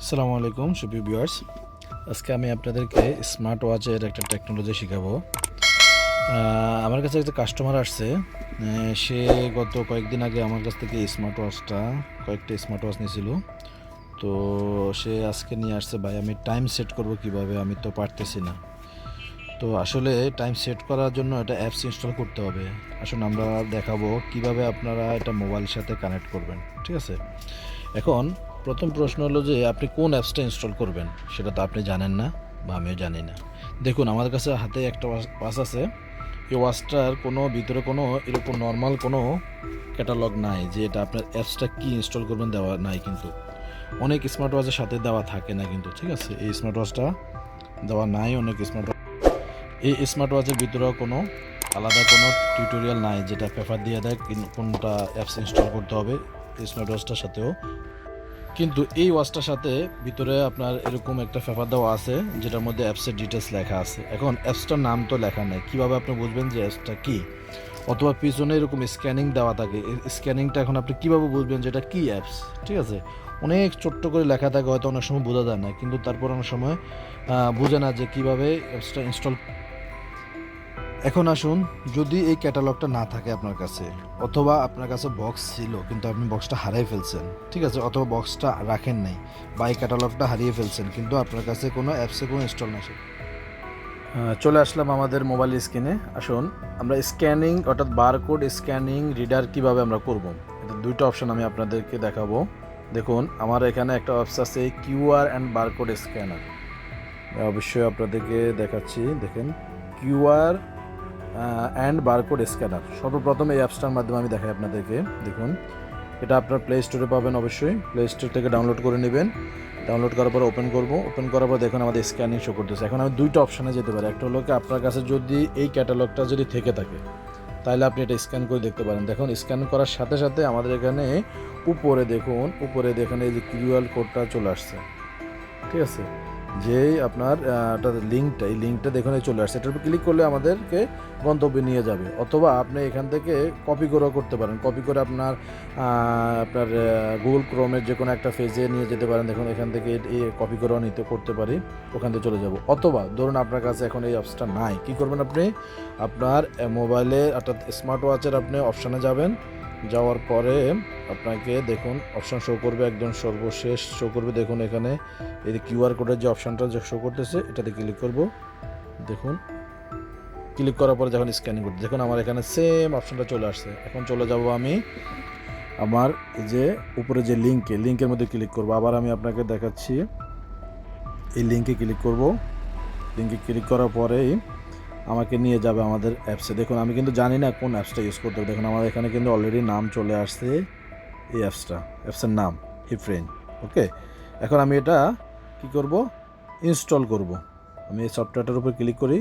আসসালামু আলাইকুম, সুপ্রিয় ভিউয়ার্স আজকে আমি আপনাদেরকে স্মার্ট ওয়াচের একটা টেকনোলজি শেখাবো। আমার কাছে একটা কাস্টমার আসছে। সে গত কয়েকদিন আগে আমার কাছ থেকে স্মার্ট ওয়াচটা কয়েকটা স্মার্ট ওয়াচ নিয়েছিল। তো সে আজকে নিয়ে আসছে, ভাই, আমি টাইম সেট করব কীভাবে? আমি তো পারতেছি না। তো আসলে টাইম সেট করার জন্য এটা অ্যাপস ইনস্টল করতে হবে। আসলে আমরা দেখাবো কীভাবে আপনারা এটা মোবাইলের সাথে কানেক্ট করবেন। ঠিক আছে? এখন প্রথম প্রশ্ন হলো যে আপনি কোন অ্যাপসটা ইনস্টল করবেন? সেটা তো আপনি জানেন না বা আমিও জানি না। দেখুন আমার কাছে হাতে একটা ওয়াচ আছে। এই ওয়াচটার কোনো, ভিতরে কোনো, এরকম নর্মাল কোনো ক্যাটালগ নাই যে এটা আপনার অ্যাপসটা কি ইনস্টল করবেন দেওয়া নাই কিন্তু। অনেক স্মার্ট ওয়াচের সাথে দেওয়া থাকে না কিন্তু, ঠিক আছে? এই স্মার্ট ওয়াচটা দেওয়া নাই, অনেক স্মার্ট এই স্মার্ট ওয়াচের ভিতরেও কোনো আলাদা কোনো টিউটোরিয়াল নাই যেটা পেপার দিয়ে দেয় কোনটা অ্যাপস ইনস্টল করতে হবে। স্মার্ট ওয়াচটার সাথেও কিন্তু এই ওয়াচটার সাথে ভিতরে আপনার এরকম একটা পেপার দেওয়া আছে, যেটার মধ্যে অ্যাপসের ডিটেলস লেখা আছে। এখন অ্যাপসটার নাম তো লেখা নেই। কীভাবে আপনি বুঝবেন যে অ্যাপসটা কী? অথবা পিছনে এরকম স্ক্যানিং দেওয়া থাকে। স্ক্যানিংটা এখন আপনি কীভাবে বুঝবেন যে এটা কী অ্যাপস? ঠিক আছে? অনেক ছোট্ট করে লেখা থাকে, হয়তো অনেক সময় বোঝা যায় না। কিন্তু তারপর অনেক সময় বোঝে না যে কীভাবে অ্যাপসটা ইনস্টল এখন আসুন, যদি এই ক্যাটালগটা না থাকে আপনার কাছে, অথবা আপনার কাছে বক্স ছিল, কিন্তু আপনি বক্সটা হারাই ফেলছেন, ঠিক আছে, অথবা বক্সটা রাখেন নাই, বা এই ক্যাটালগটা হারিয়ে ফেলছেন, কিন্তু আপনার কাছে কোনো অ্যাপসে কোনো ইনস্টল না চলে আসলাম আমাদের মোবাইল স্ক্রিনে আসুন, আমরা স্ক্যানিং অর্থাৎ বারকোড স্ক্যানিং রিডার কীভাবে আমরা করব? এটা দুইটা অপশন আমি আপনাদেরকে দেখাবো। দেখুন, আমার এখানে একটা অপশন আছে কিউআর অ্যান্ড বারকোড স্ক্যানার অবশ্যই আপনাদেরকে দেখাচ্ছি, দেখেন কিউআর অ্যান্ড বারকোড স্ক্যানার সর্বপ্রথম এই অ্যাপসটার মাধ্যমে আমি দেখাই আপনাদেরকে। দেখুন, এটা আপনার প্লে স্টোরে পাবেন অবশ্যই। প্লে স্টোর থেকে ডাউনলোড করে নেবেন। ডাউনলোড করার পর ওপেন করব। ওপেন করার পর দেখুন আমাদের স্ক্যানিং শো করতেছে। এখন আমি দুইটা অপশানে যেতে পারি। একটা হলো আপনার কাছে যদি এই ক্যাটালগটা যদি থেকে থাকে, তাহলে আপনি এটা স্ক্যান করে দেখতে পারেন। দেখুন স্ক্যান করার সাথে সাথে আমাদের এখানে উপরে দেখুন উপরে দেখুন এই যে কিউআর কোডটা চলে আসছে। ঠিক আছে? যেই আপনার লিঙ্কটা এই লিঙ্কটা দেখুন চলে আসছে। এটার উপর ক্লিক করলে আমাদেরকে গন্তব্যে নিয়ে যাবে। অথবা আপনি এখান থেকে কপি করেও করতে পারেন। কপি করে আপনার আপনার গুগল ক্রোমের যে কোনো একটা ফেজে নিয়ে যেতে পারেন। দেখুন, এখান থেকে কপি করেও নিতে, করতে পারি। ওখান থেকে চলে যাব। অথবা ধরুন আপনার কাছে এখন এই অপশনটা নাই। কি করবেন আপনি? আপনার মোবাইলে অর্থাৎ স্মার্ট ওয়াচের আপনি অপশানে যাবেন। যাওয়ার পরে আপনাকে দেখুন অপশন শো করবে একদম সর্বশেষ শো করবে। দেখুন এখানে, এই কিউআর কোডের যে অপশানটা যে শো করতেছে, এটাতে ক্লিক করব। দেখুন ক্লিক করার পরে যখন স্ক্যানিং করতে দেখুন আমার এখানে সেম অপশনটা চলে আসছে। এখন চলে যাব আমি আমার যে উপরে যে লিঙ্কে লিঙ্কের মধ্যে ক্লিক করব। আবার আমি আপনাকে দেখাচ্ছি, এই লিঙ্কে ক্লিক করব। লিঙ্কে ক্লিক করার পরেই আমাকে নিয়ে যাবে আমাদের অ্যাপসে দেখুন, আমি কিন্তু জানি না কোন অ্যাপসটা ইউজ করতে হবে। দেখুন, আমার এখানে কিন্তু অলরেডি নাম চলে আসছে এই অ্যাপসটা অ্যাপসের নাম হিফ্রেন ওকে এখন আমি এটা কি করব? ইনস্টল করব। আমি এই সফটওয়্যারটার উপর ক্লিক করি।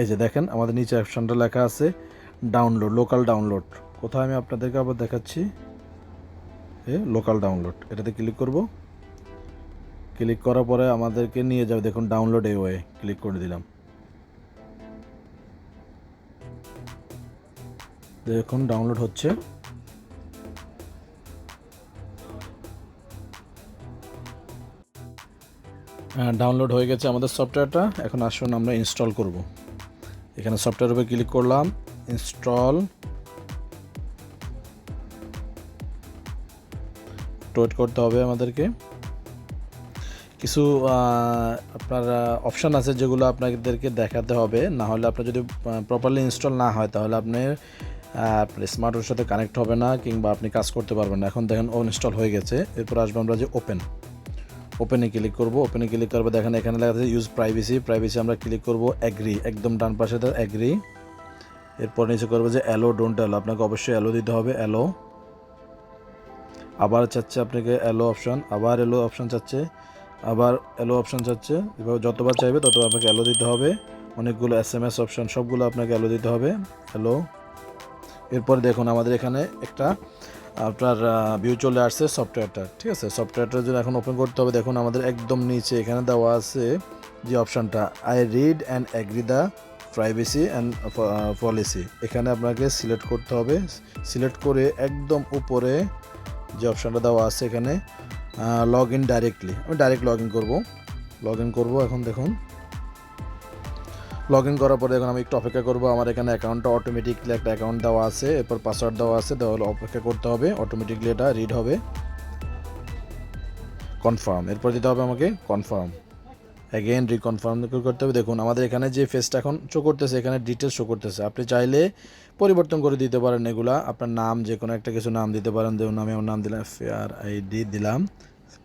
এই যে দেখেন, আমাদের নিচে অপশনটা লেখা আছে। ডাউনলোড লোকাল ডাউনলোড কোথায় আমি আপনাদেরকে আবার দেখাচ্ছি? এ লোকাল ডাউনলোড এটাতে ক্লিক করব। ক্লিক করার পরে আমাদেরকে নিয়ে যাবে। দেখুন ডাউনলোড এ ওয়ে ক্লিক করে দিলাম। দেখুন ডাউনলোড হচ্ছে। ডাউনলোড হয়ে গেছে আমাদের সফটওয়্যারটা এখন আসুন, আমরা ইনস্টল করব। এখানে সফটওয়্যার উপরে ক্লিক করলাম। ইনস্টল ওয়েট করতে হবে আমাদেরকে। কিছু আপনার অপশান আছে যেগুলো আপনাদেরকে দেখাতে হবে। না হলে আপনার যদি প্রপারলি ইনস্টল না হয় তাহলে আপনি স্মার্টফোনের সাথে কানেক্ট হবে না কিংবা আপনি কাজ করতে পারবেন না। এখন দেখেন ইনস্টল হয়ে গেছে। এরপর আসব আমরা যে ওপেন ওপেনে ক্লিক করব। ওপেনে ক্লিক করব। দেখেন এখানে লেখা আছে ইউজ প্রাইভেসি প্রাইভেসি আমরা ক্লিক করব অ্যাগ্রি একদম ডান পাশে অ্যাগ্রি এরপর নিচে করব যে অ্যালো ডোন্ট অ্যালো আপনাকে অবশ্যই অ্যালো দিতে হবে অ্যালো আবার চাচ্ছে আপনাকে অ্যালো অপশন আবার এলো অপশান চাচ্ছে, আবার অ্যালো অপশান চাচ্ছে। এভাবে যতবার চাইবে ততবার আপনাকে অ্যালো দিতে হবে। অনেকগুলো এস এম এস অপশান সবগুলো আপনাকে অ্যালো দিতে হবে হ্যালো এরপর দেখুন আমাদের এখানে একটা আপনার ভিউ চলে আসছে সফটওয়্যারটা ঠিক আছে? সফটওয়্যারটা যদি এখন ওপেন করতে হবে। দেখুন আমাদের একদম নিচে এখানে দেওয়া আছে যে অপশানটা I read and agree the privacy and policy এখানে আপনাকে সিলেক্ট করতে হবে। সিলেক্ট করে একদম উপরে যে অপশানটা দেওয়া আছে এখানে লগ ইন ডাইরেক্টলি আমি ডাইরেক্ট লগ ইন করব। লগ ইন করব এখন দেখুন। লগ ইন করার পরে এখন আমি একটু অপেক্ষা করব। আমার এখানে অ্যাকাউন্টটা অটোমেটিকলি একটা অ্যাকাউন্ট দেওয়া আছে। এরপর পাসওয়ার্ড দেওয়া আছে। দেওয়া হলে অপেক্ষা করতে হবে। অটোমেটিকলি এটা রিড হবে। কনফার্ম এরপর দিতে হবে আমাকে কনফার্ম অ্যাগেন রিকনফার্ম করতে হবে। দেখুন, আমাদের এখানে যে ফেসটা এখন শো করতেছে, এখানে ডিটেলস শো করতেছে। আপনি চাইলে পরিবর্তন করে দিতে পারেন এগুলা। আপনার নাম, যে কোনো একটা কিছু নাম দিতে পারেন। দেখুন আমি আমার নাম দিলাম ফেয়ার আইডি দিলাম,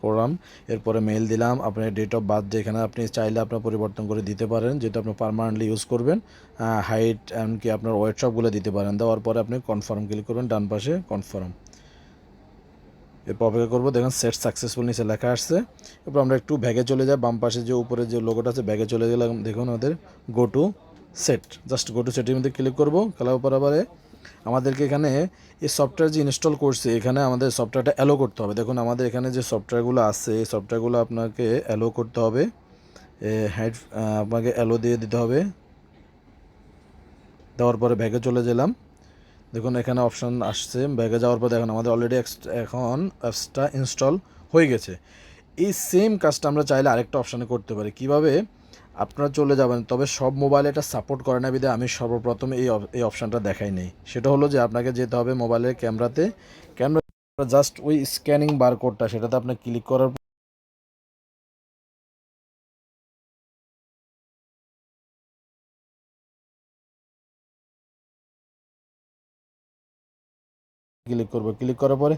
করলাম। এরপরে মেল দিলাম, আপনার ডেট অফ বার্থ যেখানে আপনি চাইলে আপনার পরিবর্তন করে দিতে পারেন, যেটা আপনি পারমানেন্টলি ইউজ করবেন। হাইট এমনকি আপনার ওয়েট সবগুলো দিতে পারেন। দেওয়ার পরে আপনি কনফার্ম ক্লিক করবেন, ডান পাশে কনফার্ম এরপর অপেক্ষা করব। দেখুন সেট সাকসেসফুল নিচে লেখা আসছে। এরপর আমরা একটু ব্যাগে চলে যাই, বাম পাশে যে উপরে যে লোগোটা আছে ব্যাগে চলে গেলাম, দেখুন আমাদের go to set just go to সেটের মধ্যে ক্লিক করব, খেলার পরে আমাদেরকে এখানে এই সফটওয়্যার যে ইনস্টল করছে, এখানে আমাদের সফটওয়্যারটা অ্যালো করতে হবে। দেখুন, আমাদের এখানে যে সফটওয়্যারগুলো আছে, এই সফটওয়্যারগুলো আপনাকে অ্যালো করতে হবে। হেড আপনাকে অ্যালো দিয়ে দিতে হবে। দেওয়ার পরে ব্যাগে চলে গেলাম। দেখুন, এখানে অপশান আসছে। ব্যাগে যাওয়ার পর দেখুন, আমাদের অলরেডি এখন অ্যাপসটা ইনস্টল হয়ে গেছে। এই সেম কাজটা আমরা চাইলে আরেকটা অপশানে করতে পারি। কীভাবে? আপনারা চলে যাবেন, তবে সব মোবাইলে এটা সাপোর্ট করে না বিধে আমি সর্বপ্রথম এই এই অপশানটা দেখাই নেই। সেটা হলো যে আপনাকে যেতে হবে মোবাইলের ক্যামেরাতে ক্যামেরা জাস্ট ওই স্ক্যানিং বারকোডটা সেটাতে আপনি ক্লিক করার ক্লিক করব। ক্লিক করার পরে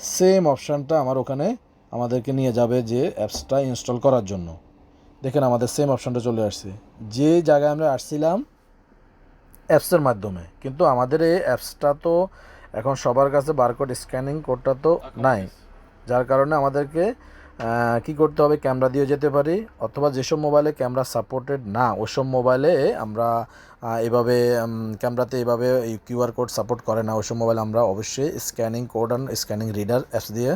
সেম অপশানটা আমার ওখানে আমাদেরকে নিয়ে যাবে যে অ্যাপসটা ইনস্টল করার জন্য। দেখেন আমাদের সেম অপশানটা চলে আসছে। যে জায়গায় আমরা আসছিলাম অ্যাপসের মাধ্যমে কিন্তু আমাদের এই অ্যাপসটা তো এখন সবার কাছে বারকোড স্ক্যানিং কোডটা তো নাই। যার কারণে আমাদেরকে কি করতে হবে? ক্যামেরা দিয়ে যেতে পারি। অথবা যেসব মোবাইলে ক্যামেরা সাপোর্টেড না, ওসব মোবাইলে আমরা এভাবে ক্যামেরাতে এভাবে কিউআর কোড সাপোর্ট করে না। ওসব মোবাইল আমরা অবশ্যই scanning code and scanning reader apps দিয়ে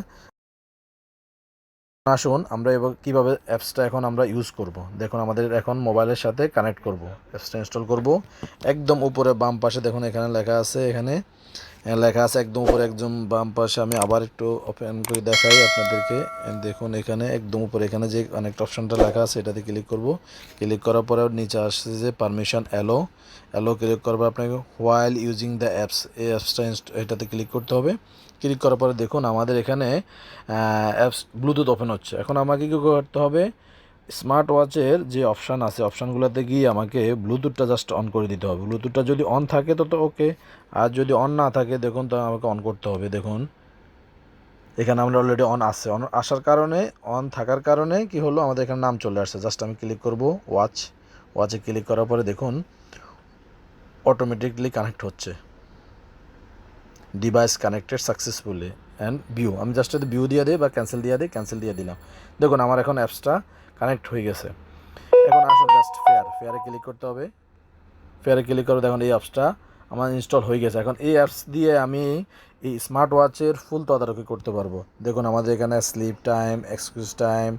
আসুন। আমরা এবার কীভাবে অ্যাপসটা এখন আমরা ইউজ করব? দেখুন, আমাদের এখন মোবাইলের সাথে কানেক্ট করব। অ্যাপসটা ইনস্টল করব। একদম উপরে বাম পাশে দেখুন, এখানে লেখা আছে, এখানে লেখা আছে একদম উপরে একদম বাম পাশে। আমি আবার একটু ওপেন করে দেখাই আপনাদেরকে। দেখুন এখানে একদম উপরে, এখানে যে কানেক্ট অপশনটা লেখা আছে, এটাতে ক্লিক করব। ক্লিক করার পরে নিচে আসছে যে পারমিশন অ্যালো অ্যালো ক্লিক পর আপনাকে হোয়াইল ইউজিং দ্য অ্যাপস এই অ্যাপসটা এটাতে ক্লিক করতে হবে। ক্লিক করার পরে দেখুন আমাদের এখানে অ্যাপস ব্লুটুথ ওপেন হচ্ছে। এখন আমাকে কী করতে হবে? স্মার্ট ওয়াচের যে অপশান আছে অপশানগুলোতে গিয়ে আমাকে ব্লুটুথটা জাস্ট অন করে দিতে হবে। ব্লুটুথটা যদি অন থাকে তো তো ওকে আর যদি অন না থাকে, দেখুন তো আমাকে অন করতে হবে, দেখুন। এখানে আমরা অলরেডি অন আসছে অন আসার কারণে অন থাকার কারণে কি হলো? আমাদের এখানে নাম চলে আসছে। জাস্ট আমি ক্লিক করব ওয়াচ ওয়াচে ক্লিক করার পরে দেখুন অটোমেটিকলি কানেক্ট হচ্ছে। Device connected successfully and view আমি জাস্ট যদি ভিউ দিয়ে দিই বা ক্যান্সেল দিয়ে দিই ক্যান্সেল দিয়ে দিলাম। দেখুন, আমার এখন অ্যাপসটা কানেক্ট হয়ে গেছে। এখন আসুন জাস্ট ফেয়ার ফেয়ারে ক্লিক করতে হবে। ফেয়ারে ক্লিক করে দেখুন, এই অ্যাপসটা আমার ইনস্টল হয়ে গেছে। এখন এই অ্যাপস দিয়ে আমি এই স্মার্ট ওয়াচের ফুল তদারকি করতে পারব। দেখুন, আমাদের এখানে sleep time excuse time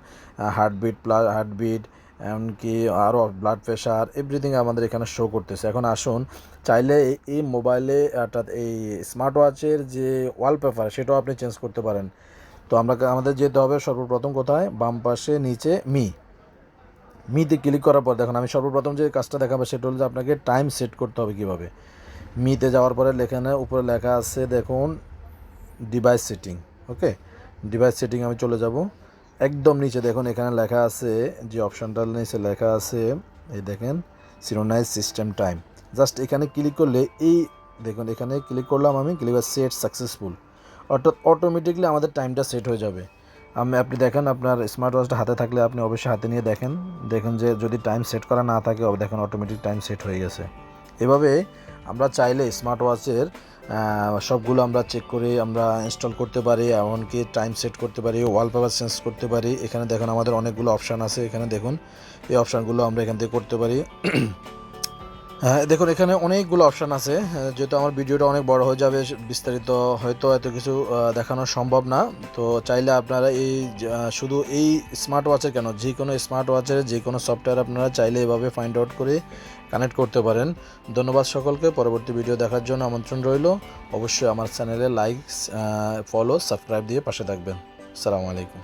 heartbeat plus heartbeat এমনকি আরও ব্লাড প্রেশার এভরিথিং আমাদের এখানে শো করতেছে। এখন আসুন, চাইলে এই- মোবাইলে অর্থাৎ এই স্মার্ট ওয়াচের যে ওয়ালপেপার সেটাও আপনি চেঞ্জ করতে পারেন। তো আমরা আমাদের যেতে হবে সর্বপ্রথম কোথায়? বাম পাশে নিচে মি। মিতে ক্লিক করার পর দেখুন, আমি সর্বপ্রথম যে কাজটা দেখাবো, সেটা হলো যে আপনাকে টাইম সেট করতে হবে কীভাবে। মিতে যাওয়ার পরে লেখানে, উপরে লেখা আছে দেখুন device setting okay device setting আমি চলে যাব। একদম নিচে দেখুন, এখানে লেখা আছে, যে অপশানটার নিচে লেখা আছে, এই দেখেন সিরোনাইজ সিস্টেম টাইম জাস্ট এখানে ক্লিক করলে, এই দেখুন, এখানে ক্লিক করলাম আমি ক্লিক সেট সাকসেসফুল অর্থাৎ অটোমেটিকলি আমাদের টাইমটা সেট হয়ে যাবে। আমি, আপনি দেখেন, আপনার স্মার্ট ওয়াচটা হাতে থাকলে আপনি অবশ্যই হাতে নিয়ে দেখেন। দেখেন যে যদি টাইম সেট করা না থাকে, দেখেন অটোমেটিক টাইম সেট হয়ে গেছে। এভাবে আমরা চাইলে স্মার্ট ওয়াচের সবগুলো আমরা চেক করে আমরা ইনস্টল করতে পারি, এমনকি টাইম সেট করতে পারি ওয়ালপেপার চেঞ্জ করতে পারি। এখানে দেখুন আমাদের অনেকগুলো অপশান আছে, এখানে দেখুন, এই অপশানগুলো আমরা এখান থেকে করতে পারি। দেখুন, এখানে অনেকগুলো অপশান আছে যেহেতু আমার ভিডিওটা অনেক বড় হয়ে যাবে বিস্তারিত হয়তো এত কিছু দেখানো সম্ভব না। তো চাইলে আপনারা এই শুধু এই স্মার্ট ওয়াচের কেন, যে কোনো স্মার্ট ওয়াচের যে কোনো সফটওয়্যার আপনারা চাইলে এভাবে ফাইন্ড আউট করে কানেক্ট করতে পারেন। ধন্যবাদ সকলকে, পরবর্তী ভিডিও দেখার জন্য আমন্ত্রণ রইল। অবশ্যই আমার চ্যানেলে লাইক ফলো সাবস্ক্রাইব দিয়ে পাশে থাকবেন। আসসালামু আলাইকুম।